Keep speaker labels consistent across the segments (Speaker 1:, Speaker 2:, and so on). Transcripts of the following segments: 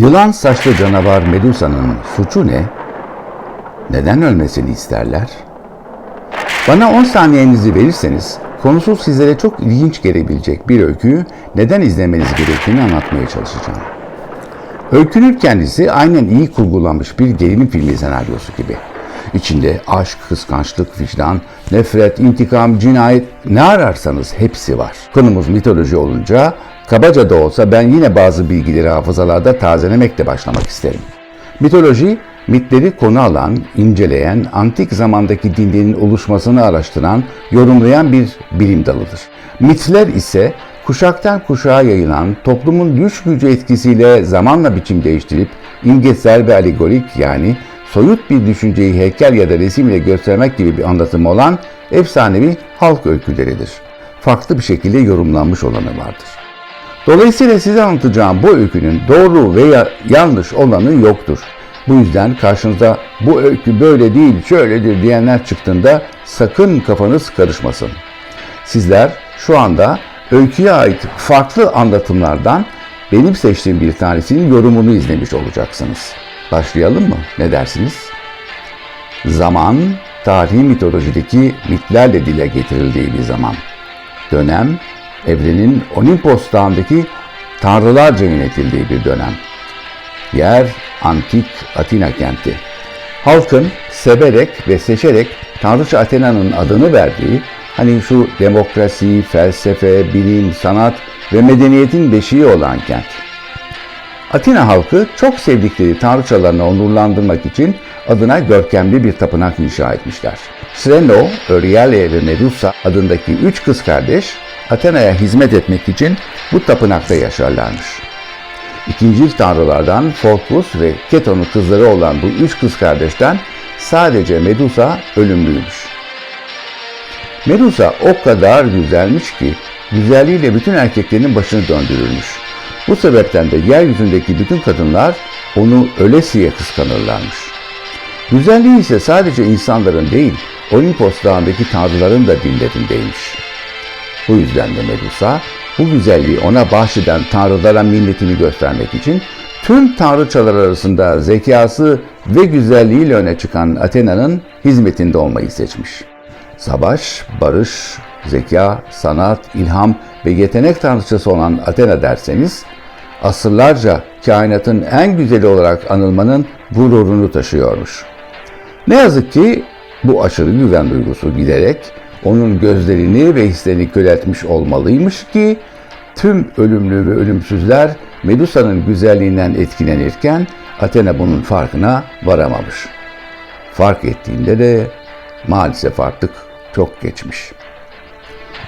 Speaker 1: Yılan saçlı canavar Medusa'nın suçu ne? Neden ölmesini isterler? Bana 10 saniyenizi verirseniz konusu sizlere çok ilginç gelebilecek bir öyküyü neden izlemeniz gerektiğini anlatmaya çalışacağım. Öykünün kendisi aynen iyi kurgulanmış bir gerilim filmi senaryosu gibi. İçinde aşk, kıskançlık, vicdan, nefret, intikam, cinayet ne ararsanız hepsi var. Konumuz mitoloji olunca kabaca da olsa ben yine bazı bilgileri hafızalarda tazelemekle başlamak isterim. Mitoloji, mitleri konu alan, inceleyen, antik zamandaki dinlerin oluşmasını araştıran, yorumlayan bir bilim dalıdır. Mitler ise kuşaktan kuşağa yayılan, toplumun güç gücü etkisiyle zamanla biçim değiştirip imgesel ve alegorik yani soyut bir düşünceyi heykel ya da resimle göstermek gibi bir anlatımı olan efsanevi halk öyküleridir. Farklı bir şekilde yorumlanmış olanı vardır. Dolayısıyla size anlatacağım bu öykünün doğru veya yanlış olanı yoktur. Bu yüzden karşınıza bu öykü böyle değil şöyledir diyenler çıktığında sakın kafanız karışmasın. Sizler şu anda öyküye ait farklı anlatımlardan benim seçtiğim bir tanesinin yorumunu izlemiş olacaksınız. Başlayalım mı? Ne dersiniz? Zaman, tarihi mitolojideki mitlerle dile getirildiği bir zaman. Dönem, evrenin Olimpos dağındaki tanrılarca yönetildiği bir dönem. Yer, antik Atina kenti. Halkın severek ve seçerek Tanrıça Athena'nın adını verdiği, hani şu demokrasi, felsefe, bilim, sanat ve medeniyetin beşiği olan kent. Atina halkı çok sevdikleri tanrıçalarını onurlandırmak için adına görkemli bir tapınak inşa etmişler. Sreno, Euryale ve Medusa adındaki üç kız kardeş Athena'ya hizmet etmek için bu tapınakta yaşarlarmış. İkinci tanrılardan Phorcus ve Keton'un kızları olan bu üç kız kardeşten sadece Medusa ölümlüymüş. Medusa o kadar güzelmiş ki güzelliğiyle bütün erkeklerin başını döndürürmüş. Bu sebepten de yeryüzündeki bütün kadınlar onu ölesiye kıskanırlarmış. Güzelliği ise sadece insanların değil, Olimpos dağındaki tanrıların da dillerindeymiş. Bu yüzden de Medusa, bu güzelliği ona bahşeden tanrılara minnetini göstermek için tüm tanrıçalar arasında zekası ve güzelliğiyle öne çıkan Athena'nın hizmetinde olmayı seçmiş. Savaş, barış, zeka, sanat, ilham ve yetenek tanrıçası olan Athena derseniz, asırlarca kainatın en güzeli olarak anılmanın gururunu taşıyormuş. Ne yazık ki bu aşırı güven duygusu giderek onun gözlerini ve hislerini köreltmiş olmalıymış ki tüm ölümlü ve ölümsüzler Medusa'nın güzelliğinden etkilenirken Athena bunun farkına varamamış. Fark ettiğinde de maalesef artık çok geçmiş.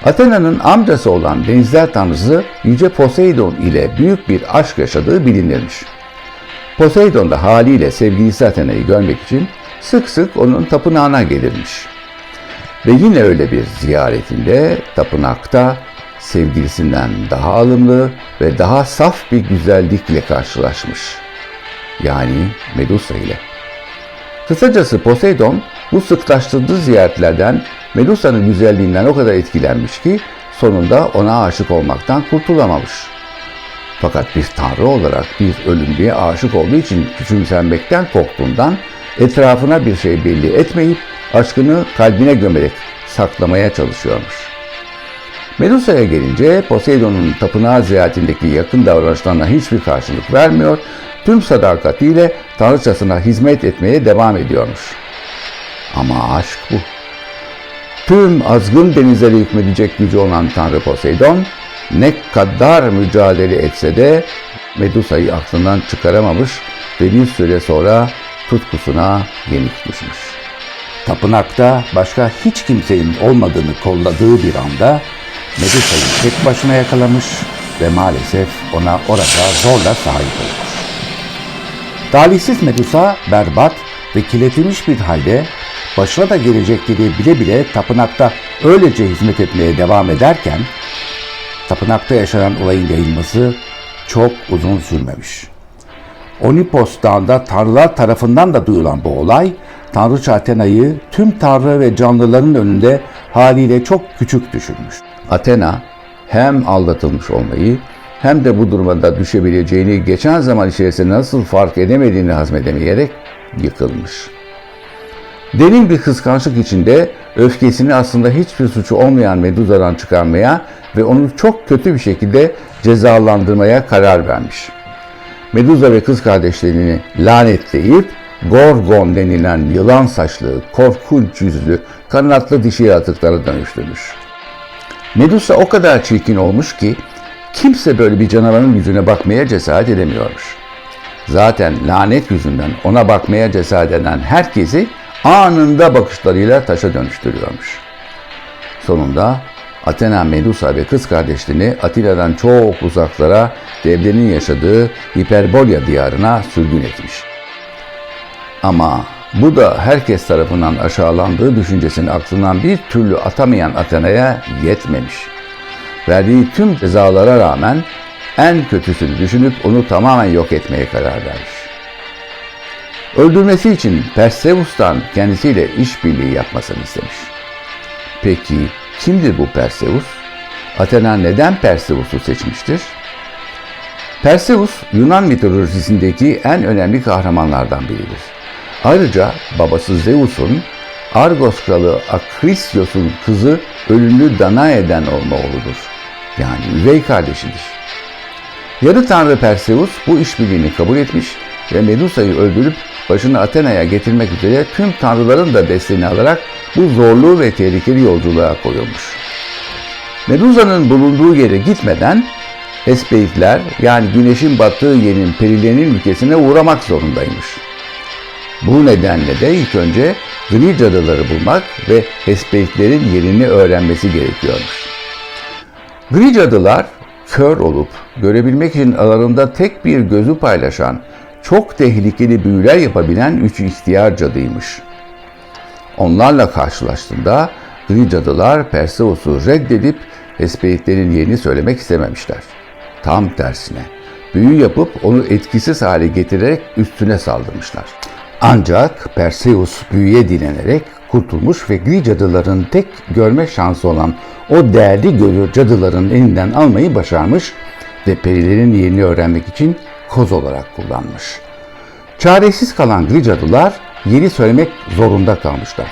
Speaker 1: Athena'nın amcası olan denizler tanrısı Yüce Poseidon ile büyük bir aşk yaşadığı bilinirmiş. Poseidon da haliyle sevgilisi Athena'yı görmek için sık sık onun tapınağına gelirmiş. Ve yine öyle bir ziyaretinde tapınakta sevgilisinden daha alımlı ve daha saf bir güzellikle karşılaşmış. Yani Medusa ile. Kısacası Poseidon bu sıklaştırdığı ziyaretlerden Medusa'nın güzelliğinden o kadar etkilenmiş ki sonunda ona aşık olmaktan kurtulamamış. Fakat bir tanrı olarak bir ölümlüye aşık olduğu için küçümsenmekten korktuğundan etrafına bir şey belli etmeyip aşkını kalbine gömerek saklamaya çalışıyormuş. Medusa'ya gelince Poseidon'un tapınağı ziyaretindeki yakın davranışlarına hiçbir karşılık vermiyor, tüm sadakatiyle tanrıçasına hizmet etmeye devam ediyormuş. Ama aşk bu. Tüm azgın denizlere hükmedecek gücü olan Tanrı Poseidon ne kadar mücadele etse de Medusa'yı aklından çıkaramamış ve bir süre sonra tutkusuna yenik düşmüş. Tapınakta başka hiç kimsenin olmadığını kolladığı bir anda Medusa'yı tek başına yakalamış ve maalesef ona orada zorla sahip olmuş. Talihsiz Medusa berbat ve kirletilmiş bir halde başına da gelecekleri bile bile tapınakta öylece hizmet etmeye devam ederken tapınakta yaşanan olayın yayılması çok uzun sürmemiş. Olimpos Dağı'nda tanrılar tarafından da duyulan bu olay, Tanrıça Athena'yı tüm tanrı ve canlıların önünde haliyle çok küçük düşürmüş. Athena hem aldatılmış olmayı hem de bu durumda düşebileceğini geçen zaman içerisinde nasıl fark edemediğini hazmedemeyerek yıkılmış. Derin bir kıskançlık içinde öfkesini aslında hiçbir suçu olmayan Medusa'dan çıkarmaya ve onu çok kötü bir şekilde cezalandırmaya karar vermiş. Medusa ve kız kardeşlerini lanetleyip Gorgon denilen yılan saçlı, korkunç yüzlü, kanatlı dişi yaratıklara dönüştürmüş. Medusa o kadar çirkin olmuş ki kimse böyle bir canavarın yüzüne bakmaya cesaret edemiyormuş. Zaten lanet yüzünden ona bakmaya cesaret eden herkesi anında bakışlarıyla taşa dönüştürüyormuş. Sonunda Athena Medusa ve kız kardeşlerini Atilla'dan çok uzaklara devlerin yaşadığı Hiperbolya diyarına sürgün etmiş. Ama bu da herkes tarafından aşağılandığı düşüncesini aklından bir türlü atamayan Athena'ya yetmemiş. Verdiği tüm cezalara rağmen en kötüsünü düşünüp onu tamamen yok etmeye karar vermiş. Öldürmesi için Perseus'tan kendisiyle işbirliği yapmasını istemiş. Peki kimdir bu Perseus? Athena neden Perseus'u seçmiştir? Perseus, Yunan mitolojisindeki en önemli kahramanlardan biridir. Ayrıca babası Zeus'un Argos kralı Akrisios'un kızı ölümlü Danae'den olma oğludur. Yani üvey kardeşidir. Yarı tanrı Perseus bu işbirliğini kabul etmiş ve Medusa'yı öldürüp başını Athena'ya getirmek üzere tüm tanrıların da desteğini alarak bu zorlu ve tehlikeli yolculuğa koyulmuş. Medusa'nın bulunduğu yere gitmeden Hespeitler yani güneşin battığı yerin perilerinin ülkesine uğramak zorundaymış. Bu nedenle de ilk önce gri cadıları bulmak ve Hespeitlerin yerini öğrenmesi gerekiyormuş. Gri cadılar kör olup görebilmek için aralarında tek bir gözü paylaşan, çok tehlikeli büyüler yapabilen üç ihtiyar cadıymış. Onlarla karşılaştığında gri cadılar Perseus'u reddedip Hespeitlerin yerini söylemek istememişler. Tam tersine büyü yapıp onu etkisiz hale getirerek üstüne saldırmışlar. Ancak Perseus büyüye dilenerek kurtulmuş ve gri cadıların tek görme şansı olan o değerli gözü cadıların elinden almayı başarmış ve perilerin yerini öğrenmek için koz olarak kullanmış. Çaresiz kalan gri cadılar yeri söylemek zorunda kalmışlar.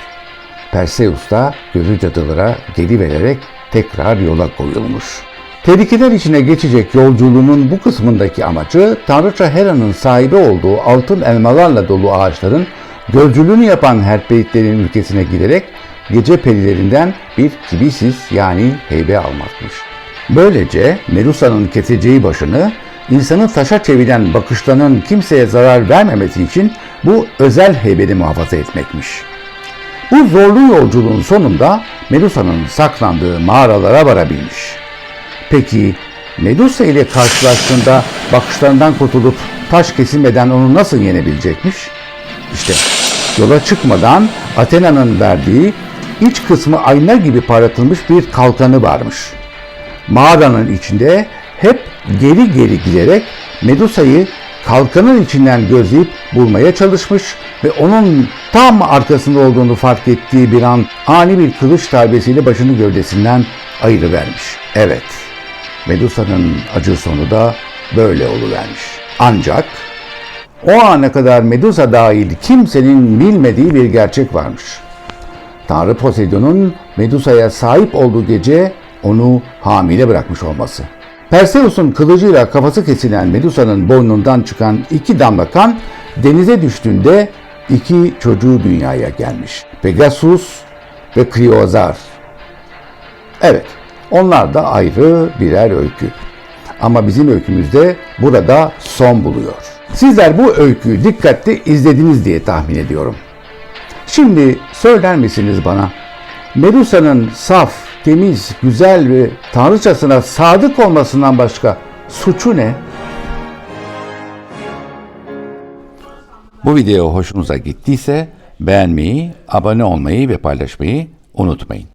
Speaker 1: Perseus da gözü cadılara geri vererek tekrar yola koyulmuş. Tehlikeler içine geçecek yolculuğunun bu kısmındaki amacı Tanrıça Hera'nın sahibi olduğu altın elmalarla dolu ağaçların gözcülüğünü yapan Herpeitlerin ülkesine giderek gece perilerinden bir kibisis yani heybe almakmış. Böylece Medusa'nın keseceği başını insanı taşa çeviren bakışlarının kimseye zarar vermemesi için bu özel heybeni muhafaza etmekmiş. Bu zorlu yolculuğun sonunda Medusa'nın saklandığı mağaralara varabilmiş. Peki Medusa ile karşılaştığında bakışlarından kurtulup taş kesilmeden onu nasıl yenebilecekmiş? İşte yola çıkmadan Athena'nın verdiği iç kısmı ayna gibi parlatılmış bir kalkanı varmış. Mağaranın içinde hep geri geri giderek Medusa'yı kalkanın içinden gözleyip bulmaya çalışmış ve onun tam arkasında olduğunu fark ettiği bir an ani bir kılıç darbesiyle başını gövdesinden ayırıvermiş. Evet, Medusa'nın acı sonu da böyle oluvermiş. Ancak o ana kadar Medusa dahil kimsenin bilmediği bir gerçek varmış. Tanrı Poseidon'un Medusa'ya sahip olduğu gece onu hamile bırakmış olması. Perseus'un kılıcıyla kafası kesilen Medusa'nın boynundan çıkan iki damla kan denize düştüğünde iki çocuğu dünyaya gelmiş. Pegasus ve Kriozar. Evet, onlar da ayrı birer öykü. Ama bizim öykümüzde burada son buluyor. Sizler bu öyküyü dikkatli izlediniz diye tahmin ediyorum. Şimdi söyler misiniz bana? Medusa'nın saf, temiz, güzel ve tanrıçasına sadık olmasından başka suçu ne? Bu video hoşunuza gittiyse beğenmeyi, abone olmayı ve paylaşmayı unutmayın.